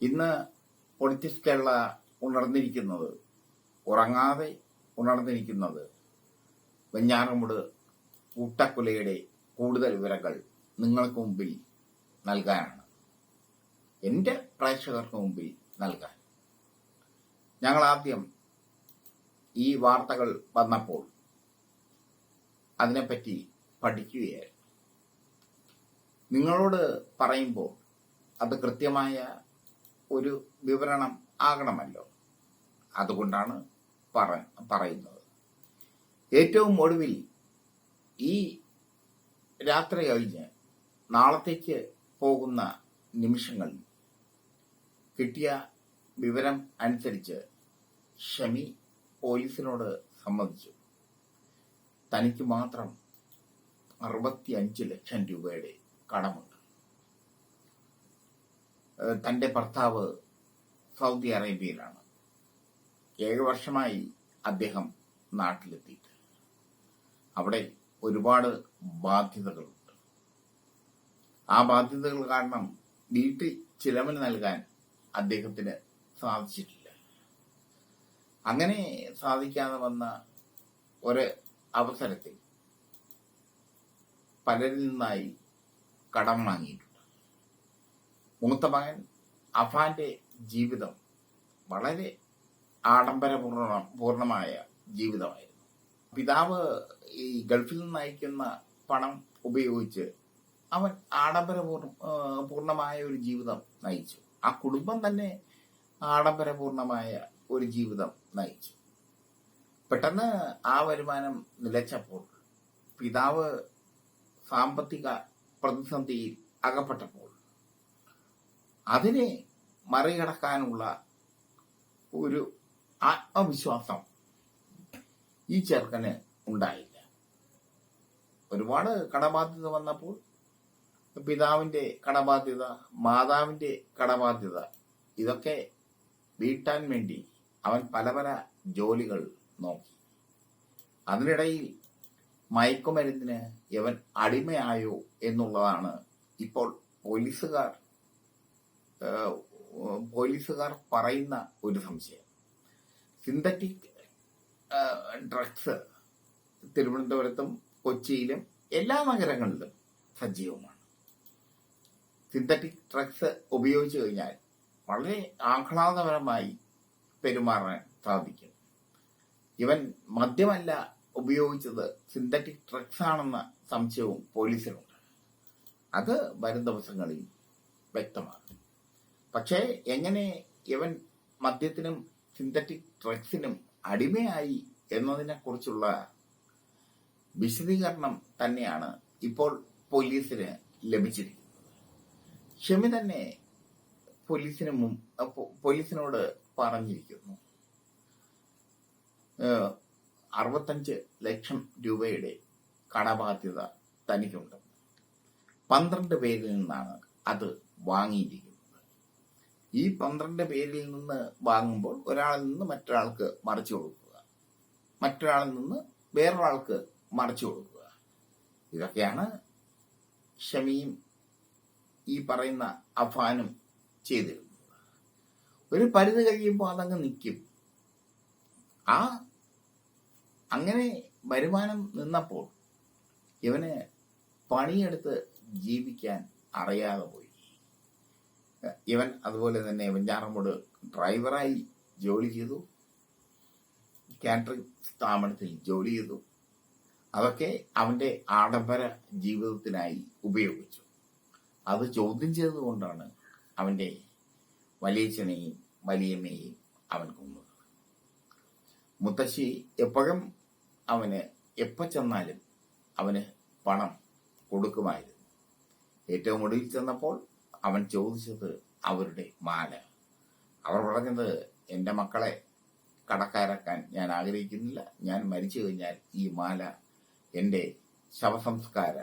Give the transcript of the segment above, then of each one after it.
ഇന്ന് പൊളിറ്റിക്സ് കേരള ഉണർന്നിരിക്കുന്നത് ഉറങ്ങാതെ ഉണർന്നിരിക്കുന്നത് വെഞ്ഞാറമുട് കൂട്ടക്കൊലയുടെ കൂടുതൽ വിവരങ്ങൾ നിങ്ങൾക്ക് മുമ്പിൽ നൽകാനാണ്. എന്റെ പ്രേക്ഷകർക്ക് മുമ്പിൽ നൽകാൻ. ഞങ്ങൾ ആദ്യം ഈ വാർത്തകൾ വന്നപ്പോൾ അതിനെപ്പറ്റി പഠിക്കുകയായിരുന്നു. നിങ്ങളോട് പറയുമ്പോൾ അത് കൃത്യമായ ഒരു വിവരണം ആകണമല്ലോ. അതുകൊണ്ടാണ് പറ പറയുന്നത്. ഏറ്റവും ഒടുവിൽ ഈ രാത്രി കഴിഞ്ഞ് നാളത്തേക്ക് പോകുന്ന നിമിഷങ്ങളിൽ കിട്ടിയ വിവരം അനുസരിച്ച് ഷമി പോലീസിനോട് സമ്മതിച്ചു. തനിക്ക് മാത്രം അറുപത്തിയഞ്ച് ലക്ഷം രൂപയുടെ കടമുണ്ട്. തന്റെ ഭർത്താവ് സൗദി അറേബ്യയിലാണ്. ഏഴ് വർഷമായി അദ്ദേഹം നാട്ടിലെത്തിയിട്ട്. അവിടെ ഒരുപാട് ബാധ്യതകളുണ്ട്. ആ ബാധ്യതകൾ കാരണം വീട്ടിൽ ചിലവിന് നൽകാൻ അദ്ദേഹത്തിന് സാധിച്ചിട്ടില്ല. അങ്ങനെ സാധിക്കാതെ വന്ന ഒരു അവസരത്തിൽ പലരിൽ നിന്നായി കടം വാങ്ങിയിട്ടുണ്ട് മൂത്ത മകൻ അഫാന്റെ ജീവിതം വളരെ ആഡംബരപൂർണ പൂർണമായ ജീവിതമായിരുന്നു. പിതാവ് ഈ ഗൾഫിൽ നിന്ന് അയക്കുന്ന പണം ഉപയോഗിച്ച് അവൻ ആഡംബരപൂർണ പൂർണമായ ഒരു ജീവിതം നയിച്ചു. ആ കുടുംബം തന്നെ ആഡംബരപൂർണമായ ഒരു ജീവിതം നയിച്ചു. പെട്ടെന്ന് ആ വരുമാനം നിലച്ചപ്പോൾ പിതാവ് സാമ്പത്തിക പ്രതിസന്ധിയിൽ അകപ്പെട്ടപ്പോൾ അതിനെ മറികടക്കാനുള്ള ഒരു ആത്മവിശ്വാസം ഈ ചെറുക്കന് ഉണ്ടായില്ല. ഒരുപാട് കടബാധ്യത വന്നപ്പോൾ പിതാവിന്റെ കടബാധ്യത മാതാവിന്റെ കടബാധ്യത ഇതൊക്കെ വീട്ടാൻ വേണ്ടി അവൻ പല പല ജോലികൾ നോക്കി. അതിനിടയിൽ മയക്കുമരുന്നിന് ഇവൻ അടിമയായോ എന്നുള്ളതാണ് ഇപ്പോൾ പോലീസുകാർ പോലീസുകാർ പറയുന്ന ഒരു സംശയം. സിന്തറ്റിക് ഡ്രഗ്സ് തിരുവനന്തപുരത്തും കൊച്ചിയിലും എല്ലാ നഗരങ്ങളിലും സജീവമാണ്. സിന്തറ്റിക് ഡ്രഗ്സ് ഉപയോഗിച്ചു കഴിഞ്ഞാൽ വളരെ ആഹ്ലാദപരമായി പെരുമാറാൻ സാധിക്കും. ഇവൻ മദ്യമല്ല ഉപയോഗിച്ചത് സിന്തറ്റിക് ഡ്രഗ്സ് ആണെന്ന സംശയവും പോലീസിനുണ്ട് അത് വരും ദിവസങ്ങളിൽ വ്യക്തമാകും. പക്ഷേ എങ്ങനെ ഇവൻ മദ്യത്തിനും സിന്തറ്റിക് ഡ്രഗ്സിനും അടിമയായി എന്നതിനെ കുറിച്ചുള്ള വിശദീകരണം തന്നെയാണ് ഇപ്പോൾ പോലീസിന് ലഭിച്ചിരിക്കുന്നത്. ഷമി തന്നെ പോലീസിന് പോലീസിനോട് പറഞ്ഞിരിക്കുന്നു. അറുപത്തഞ്ച് ലക്ഷം രൂപയുടെ കടബാധ്യത തനിക്കുണ്ട്. പന്ത്രണ്ട് പേരിൽ നിന്നാണ് അത് വാങ്ങിയിരിക്കുന്നത്. ഈ പന്ത്രണ്ട് പേരിൽ നിന്ന് വാങ്ങുമ്പോൾ ഒരാളിൽ നിന്ന് മറ്റൊരാൾക്ക് മറിച്ചു കൊടുക്കുക. മറ്റൊരാളിൽ നിന്ന് വേറൊരാൾക്ക് മറിച്ചു കൊടുക്കുക. ഇതൊക്കെയാണ് ഷമിയും ഈ പറയുന്ന അഫാനും ചെയ്തിരുന്നത്. ഒരു പരിധി കഴിയുമ്പോൾ അതങ്ങ് നിൽക്കും. ആ അങ്ങനെ വരുമാനം നിന്നപ്പോൾ ഇവന് പണിയെടുത്ത് ജീവിക്കാൻ അറിയാതെ പോയി. ഇവൻ അതുപോലെ തന്നെ വെഞ്ഞാറമ്മോട് ഡ്രൈവറായി ജോലി ചെയ്തു. കാറ്ററിംഗ് സ്ഥാപനത്തിൽ ജോലി ചെയ്തു. അതൊക്കെ അവന്റെ ആഡംബര ജീവിതത്തിനായി ഉപയോഗിച്ചു. അത് ചോദ്യം ചെയ്തുകൊണ്ടാണ് അവന്റെ വലിയച്ഛനെയും വലിയമ്മയെയും അവൻ കൊന്നത്. മുത്തശ്ശി എപ്പോഴും അവന് എപ്പോ ചെന്നാലും അവന് പണം കൊടുക്കുമായിരുന്നു. ഏറ്റവും ഒടുവിൽ ചെന്നപ്പോൾ അവൻ ചോദിച്ചത് അവരുടെ മാല അവർ പറഞ്ഞത് എന്റെ മക്കളെ കടക്കാരാക്കാൻ ഞാൻ ആഗ്രഹിക്കുന്നില്ല. ഞാൻ മരിച്ചു കഴിഞ്ഞാൽ ഈ മാല എന്റെ ശവസംസ്കാര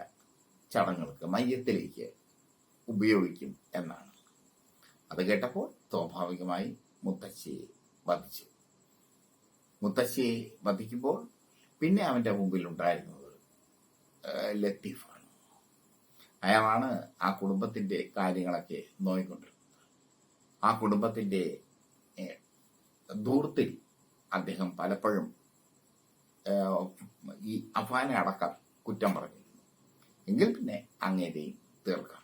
ചടങ്ങുകൾക്ക് മയ്യത്തിലേക്ക് ഉപയോഗിക്കും എന്നാണ്. അത് കേട്ടപ്പോൾ സ്വാഭാവികമായി മുത്തശ്ശിയെ വധിച്ചു. മുത്തശ്ശിയെ വധിക്കുമ്പോൾ പിന്നെ അവന്റെ മുമ്പിൽ ഉണ്ടായിരുന്നത് ലത്തീഫാണ്. അയാളാണ് ആ കുടുംബത്തിന്റെ കാര്യങ്ങളൊക്കെ നോയിക്കൊണ്ടിരുന്നത്. ആ കുടുംബത്തിന്റെ ദൂർത്തിൽ അദ്ദേഹം പലപ്പോഴും ഈ അഫാനെ അടക്കം കുറ്റം പറഞ്ഞിരുന്നു. എങ്കിൽ പിന്നെ അങ്ങേരെയും തീർക്കാം.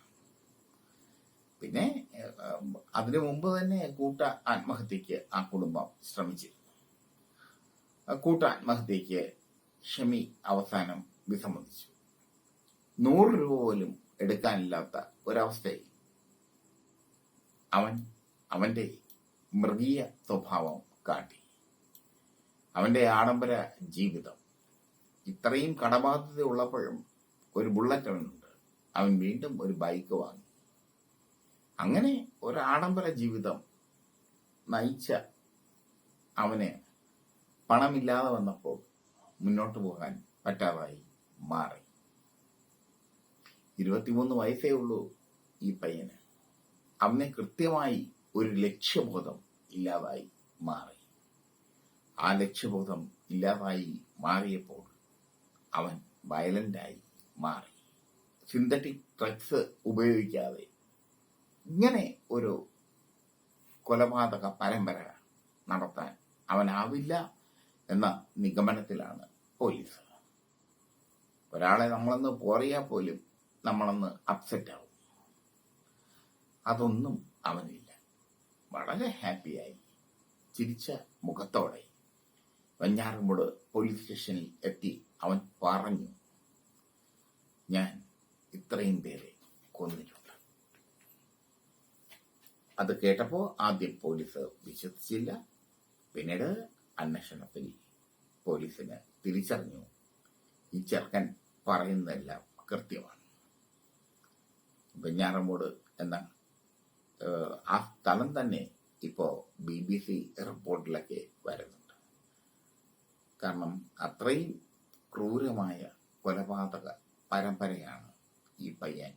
പിന്നെ അതിനു മുമ്പ് തന്നെ കൂട്ട ആത്മഹത്യക്ക് ആ കുടുംബം ശ്രമിച്ചിരുന്നു. കൂട്ട ആത്മഹത്യക്ക് ഷമി അവസാനം വിസമ്മതിച്ചു. നൂറ് രൂപ പോലും എടുക്കാനില്ലാത്ത ഒരവസ്ഥയിൽ അവൻ അവന്റെ മൃഗീയ സ്വഭാവം കാട്ടി. അവന്റെ ആഡംബര ജീവിതം. ഇത്രയും കടബാധ്യത ഉള്ളപ്പോഴും ഒരു ബുള്ളറ്റ് അവനുണ്ട്. അവൻ വീണ്ടും ഒരു ബൈക്ക് വാങ്ങി. അങ്ങനെ ഒരു ആഡംബര ജീവിതം നയിച്ച അവന് പണമില്ലാതെ വന്നപ്പോൾ മുന്നോട്ട് പോകാൻ പറ്റാതായി മാറി. ഇരുപത്തിമൂന്ന് വയസ്സേ ഉള്ളൂ ഈ പയ്യന്. അവനെ കൃത്യമായി ഒരു ലക്ഷ്യബോധം ഇല്ലാതായി മാറി. ആ ലക്ഷ്യബോധം ഇല്ലാതായി മാറിയപ്പോൾ അവൻ വയലന്റായി മാറി. സിന്തറ്റിക് ഡ്രഗ്സ് ഉപയോഗിക്കാതെ ഇങ്ങനെ ഒരു കൊലപാതക പരമ്പര നടത്താൻ അവനാവില്ല എന്ന നിഗമനത്തിലാണ് പോലീസ്. ഒരാളെ നമ്മളൊന്ന് പോറിയാൽ പോലും നമ്മളൊന്ന് അപ്സെറ്റ് ആവും. അതൊന്നും അവനില്ല. വളരെ ഹാപ്പിയായി ചിരിച്ച മുഖത്തോടെ വെഞ്ഞാറമ്മൂട് പോലീസ് സ്റ്റേഷനിൽ എത്തി അവൻ പറഞ്ഞു ഞാൻ ഇത്രയും പേരെ കൊന്നിട്ടുണ്ട്. അത് കേട്ടപ്പോൾ ആദ്യം പോലീസ് വിശ്വസിച്ചില്ല. പിന്നീട് അന്വേഷണത്തിൽ പോലീസിന് തിരിച്ചറിഞ്ഞു. ഈ ചെറുക്കൻ പറയുന്നതെല്ലാം കൃത്യമാണ്. വെഞ്ഞാറമ്മൂട് എന്നാണ്. ആ സ്ഥലം തന്നെ ഇപ്പോൾ ബി ബി സി റിപ്പോർട്ടിലൊക്കെ വരുന്നുണ്ട്. കാരണം അത്രയും ക്രൂരമായ കൊലപാതക പരമ്പരയാണ് ഈ പയ്യൻ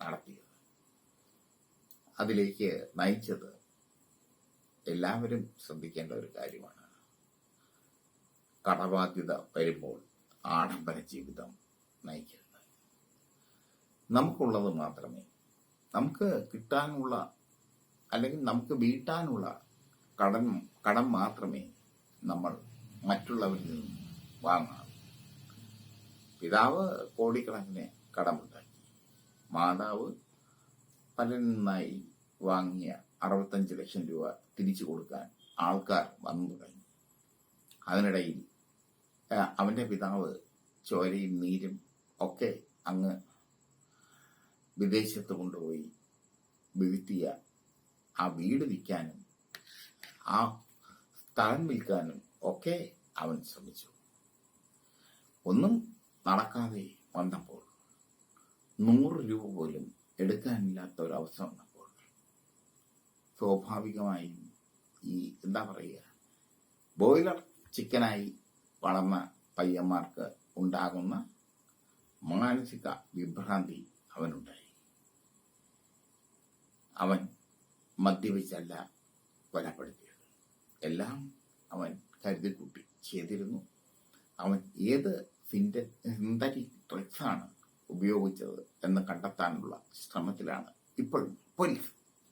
നടത്തിയത്. അതിലേക്ക് നയിച്ചത് എല്ലാവരും ശ്രദ്ധിക്കേണ്ട ഒരു കാര്യമാണ്. കടബാധ്യത വരുമ്പോൾ ആഡംബര ജീവിതം നയിക്കരുത്. നമുക്കുള്ളത് മാത്രമേ. നമുക്ക് കിട്ടാനുള്ള അല്ലെങ്കിൽ നമുക്ക് വീട്ടാനുള്ള കടം കടം മാത്രമേ നമ്മൾ മറ്റുള്ളവരിൽ നിന്നും വാങ്ങാവൂ. പിതാവ് കോടിക്കണക്കിന് കടമുണ്ടാക്കി. മാതാവ് പലരിൽ നിന്നായി വാങ്ങിയ അറുപത്തഞ്ച് ലക്ഷം രൂപ തിരിച്ചു കൊടുക്കാൻ ആൾക്കാർ വന്നു തുടങ്ങി. അതിനിടയിൽ അവന്റെ പിതാവ് ചോരയും നീരും ഒക്കെ അങ്ങ് വിദേശത്ത് കൊണ്ടുപോയി വീഴ്ത്തിയ ആ വീട് വിൽക്കാനും ആ സ്ഥലം വിൽക്കാനും ഒക്കെ അവൻ ശ്രമിച്ചു. ഒന്നും നടക്കാതെ വന്നപ്പോൾ നൂറ് രൂപ പോലും എടുക്കാനില്ലാത്ത ഒരു അവസ്ഥ വന്നപ്പോൾ സ്വാഭാവികമായും ഈ എന്താ പറയുക ബോയിലർ ചിക്കനായി വളർന്ന പയ്യന്മാർക്ക് ഉണ്ടാകുന്ന മാനസിക വിഭ്രാന്തി അവനുണ്ടായി. അവൻ മദ്യപിച്ചല്ല കൊലപ്പെടുത്തിയത്. എല്ലാം അവൻ കരുതിക്കൂട്ടി ചെയ്തിരുന്നു. അവൻ ഏത് സിന്തറ്റിക് ഡ്രഗ്സാണ് ഉപയോഗിച്ചത് എന്ന് കണ്ടെത്താനുള്ള ശ്രമത്തിലാണ് ഇപ്പോഴും പോലീസ്.